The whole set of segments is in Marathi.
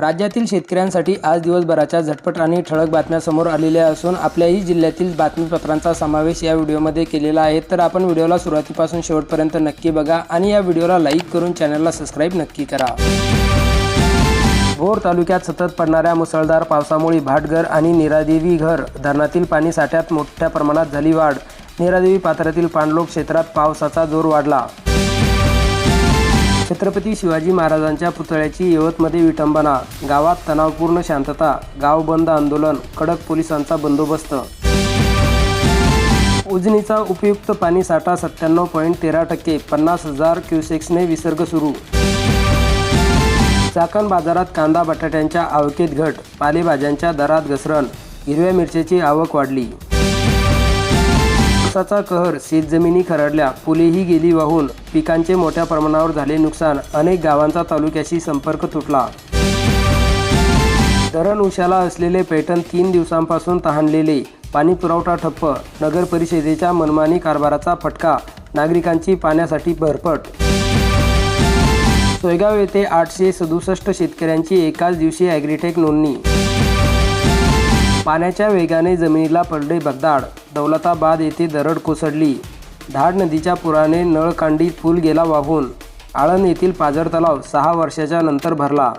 राज्यातील शेतकऱ्यांसाठी आज दिवसभराच्या झटपट आणि ठळक बातम्या समोर आलेल्या असून आपल्याही जिल्ह्यातील बातमीपत्रांचा समावेश या व्हिडिओमध्ये केलेला आहे. तर आपण व्हिडिओला सुरुवातीपासून शेवटपर्यंत नक्की बघा आणि या व्हिडिओला लाईक करून चॅनलला सबस्क्राईब नक्की करा. भोर तालुक्यात सतत पडणाऱ्या मुसळधार पावसामुळे भाटघर आणि निरादेवी घर धरणातील पाणी साठ्यात मोठ्या प्रमाणात झाली वाढ. निरादेवी पात्रातील पाणलोक क्षेत्रात पावसाचा जोर वाढला. छत्रपती शिवाजी महाराजांच्या पुतळ्याची यवतमध्ये विटंबना गावात तणावपूर्ण शांतता गाव बंद आंदोलन कडक पोलिसांचा बंदोबस्त. उजनीचा उपयुक्त पाणी साठा सत्त्याण्णव पॉईंट तेरा टक्के पन्नास हजार क्युसेक्सने विसर्ग सुरू. चाकण बाजारात कांदा बटाट्यांच्या आवकेत घट पालेभाज्यांच्या दरात घसरण हिरव्या मिरच्याची आवक वाढली. पावसाचा कहर शेतजमिनी खरडल्या पुलेही गेली वाहून पिकांचे मोठ्या प्रमाणावर झाले नुकसान अनेक गावांचा तालुक्याशी संपर्क तुटला. धरण उशाला असलेले पैठण तीन दिवसांपासून तहानलेले पाणी पुरवठा ठप्प नगर परिषदेच्या मनमानी कारभाराचा फटका नागरिकांची पाण्यासाठी भरपट. सोयगाव येथे आठशे सदुसष्ट शेतकऱ्यांची एकाच दिवशी ॲग्रीटेक नोंदणी. पाण्याच्या वेगाने जमिनीला पडले भगदाड दौलताबाद येथे दरड कोसळली. धाड नदीच्या पुराने नळकांडी पूल गेला वाहून आळंद येथील पाझर तलाव सहा वर्षाच्या नंतर भरला.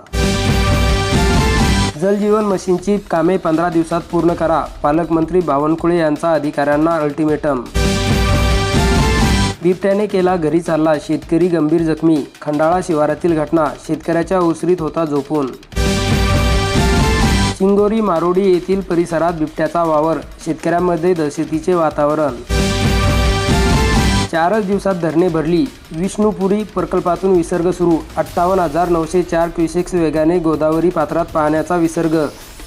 जलजीवन मशीनची कामे पंधरा दिवसात पूर्ण करा पालकमंत्री बावनकुळे यांचा अधिकाऱ्यांना अल्टिमेटम. बिबट्याने केला घरी चालला शेतकरी गंभीर जखमी खंडाळा शिवारातील घटना शेतकऱ्याच्या ओसरीत होता झोपून चिंगोरी मारोडी येथील परिसरात बिबट्याचा वावर शेतकऱ्यांमध्ये दहशतीचे वातावरण. चारच दिवसात धरणे भरली. विष्णुपुरी प्रकल्पातून विसर्ग सुरू. अठ्ठावन्न हजार नऊशे चार क्युसेक्स वेगाने गोदावरी पात्रात पाण्याचा विसर्ग.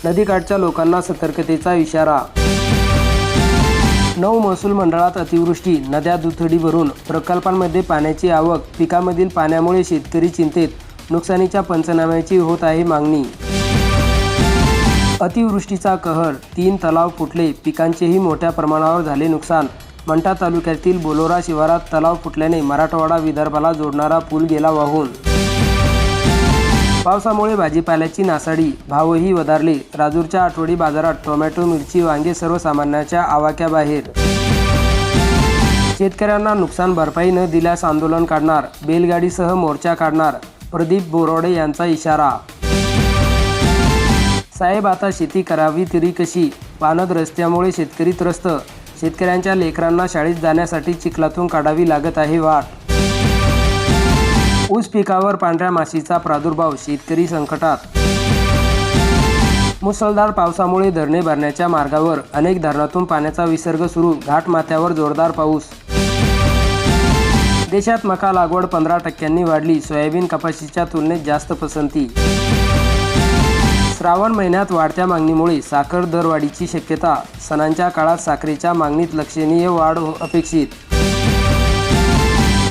नदीकाठच्या लोकांना सतर्कतेचा इशारा. नऊ महसूल मंडळात अतिवृष्टी. नद्या दुथडी भरून प्रकल्पांमध्ये पाण्याची आवक. पिकामधील पाण्यामुळे शेतकरी चिंतेत. नुकसानीच्या पंचनाम्याची होत आहे मागणी. अतिवृष्टीचा कहर तीन तलाव फुटले पिकांचेही मोठ्या प्रमाणावर झाले नुकसान. मंठा तालुक्यातील बोलोरा शिवारात तलाव फुटल्याने मराठवाडा विदर्भाला जोडणारा पूल गेला वाहून. पावसामुळे भाजीपाल्याची नासाडी भावही वधारले. राजूरच्या आठवडी बाजारात टोमॅटो मिरची वांगे सर्वसामान्यांच्या आवाक्याबाहेर. शेतकऱ्यांना नुकसान भरपाई न दिल्यास आंदोलन काढणार बैलगाडीसह मोर्चा काढणार प्रदीप बोरोडे यांचा इशारा साहेब आता शेती करावी तरी कशी? पानद रस्त्यामुळे शेतकरी त्रस्त. शेतकऱ्यांच्या लेकरांना शाळेत जाण्यासाठी चिखलातून काढावी लागत आहे वाट. ऊस पिकावर पांढऱ्या माशीचा प्रादुर्भाव शेतकरी संकटात. मुसळधार पावसामुळे धरणे भरण्याच्या मार्गावर अनेक धरणातून पाण्याचा विसर्ग सुरू घाटमाथ्यावर जोरदार पाऊस. देशात मका लागवड पंधरा टक्क्यांनी वाढली सोयाबीन कपाशीच्या तुलनेत जास्त पसंती. श्रावण महिन्यात वाढत्या मागणीमुळे साखर दरवाढीची शक्यता सणांच्या काळात साखरेच्या मागणीत लक्षणीय वाढ हो- अपेक्षित.